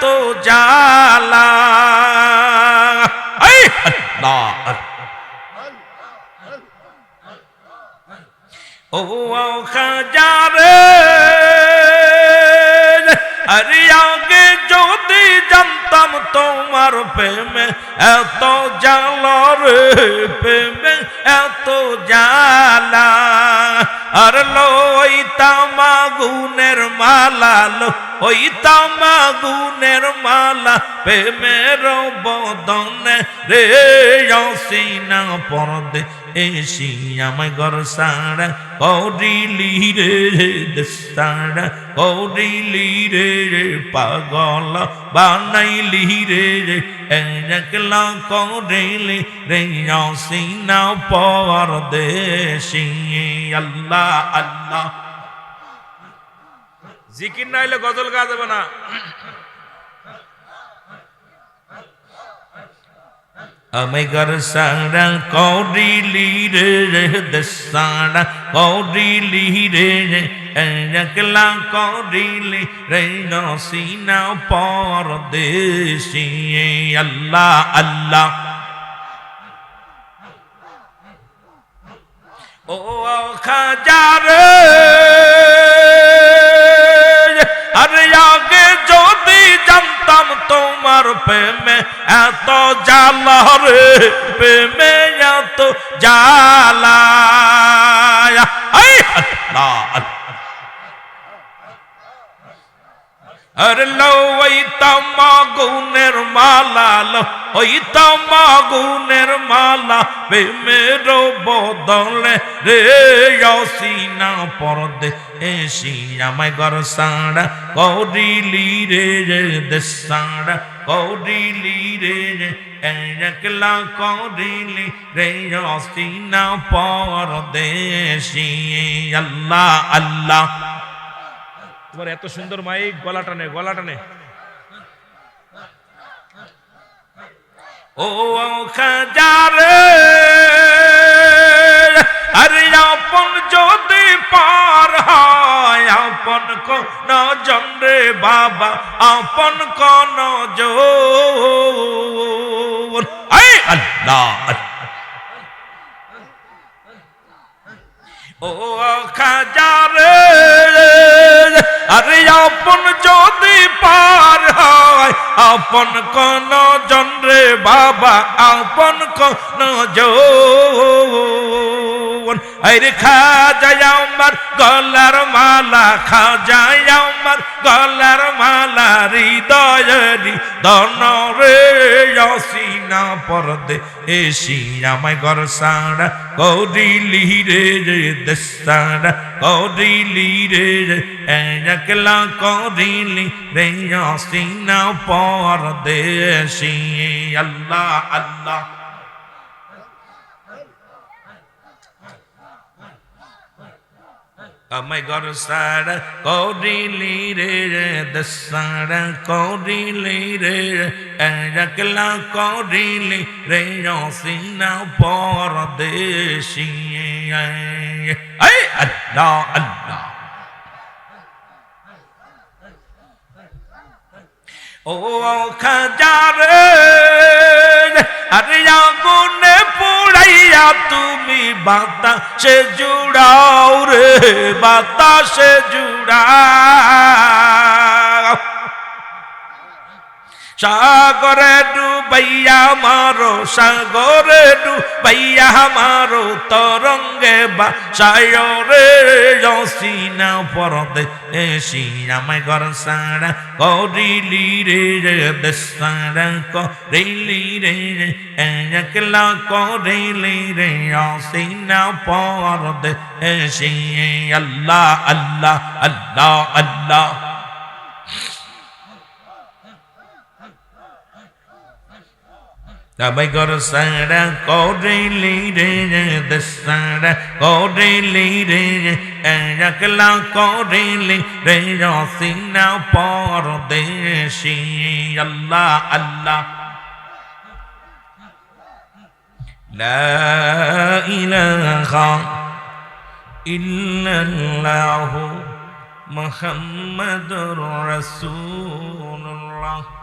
এত জালা ও খাজারে আরে, আগে যদি জানতাম তোমার প্রেমে এত জালর প্রেমে এত জালা আর লই তামাগুনের মালা লো ওই তামাগুনের মালা প্রেমের বদনে রে অসিনা পরদে এসি আমায় গর সাড়া। করিলি রে সাড়া। করিলি রে পাগল বানাইলি রে একলা করিলি রে অসিনা পরদেশি আল্লাহ আল্লাহ। জিকির না হইলে গজল গা যাবে না। আমি গর সারা কৌরিলি রে রে দসারা কৌরিলি রে রে, একলা কৌরিলি রে নসিনা পরদেশি আল্লাহ আল্লাহ। ও খাজারে প্রেমে এত জালা রে, প্রেমে এত আল্লাহ আর লো ওই তামাগুনের মালা লো ওই তামাগুনের মালা, প্রেমের বদলে রে, অসিনা পরদে এসি আমায় গর সাড়া করিলি রে রে দেশাড়া করিলি রে একলা কৌরিলি রে, অসিনা পরদেশি। আল্লাহ আল্লাহ। তোমার এত সুন্দর মাইক, গলা টানে গলা টানে। ও খাজারে বাবা, আপন কোন জোর। আই আল্লাহ। ও খাজারে আরে আপন যদি পার হয়, আপন কোন জন্রে বাবা, আপন কোন জন আরে খাজায় আমার গলার মালা খাজায় আমার গলার মালা হৃদয়েরি দন রে অসিনা পরদে এসি আমায় গর সাড়া কৌরিলি রে রে দেশাড়া কৌরিলি রে রে একলা কৌরিলি রে অসিনা পরদেশি আল্লাহ আল্লাহ। আমায় গর সাড়া কৌরিলি রে রে দসাড়া কৌরিলি রে একলা কৌরিলি রে অসিনা পরদেশি আল্লাহ আল্লাহ। ও খাজারে, আরে আগুনে পুড়াইয়া তুমি বাতাসে জুড়াও রে বাতাসে জুড়াও। সাগরে ডুবাইয়া মারো সাগরে ডুবাইয়া মারো তরঙ্গে বা সায়রে জসিনা পরদে এসি আমায় ঘর সারা করিলি রে রে দেসারা করিলি রে রে একলা করিলি রে অসিনা পরদে AC Allah Allah Allah Allah. Tabagar sara kore lire de sara kore lire Ejakla kore lire Yasina por deshi Allah Allah La ilaha illallah Muhammadur Rasulullah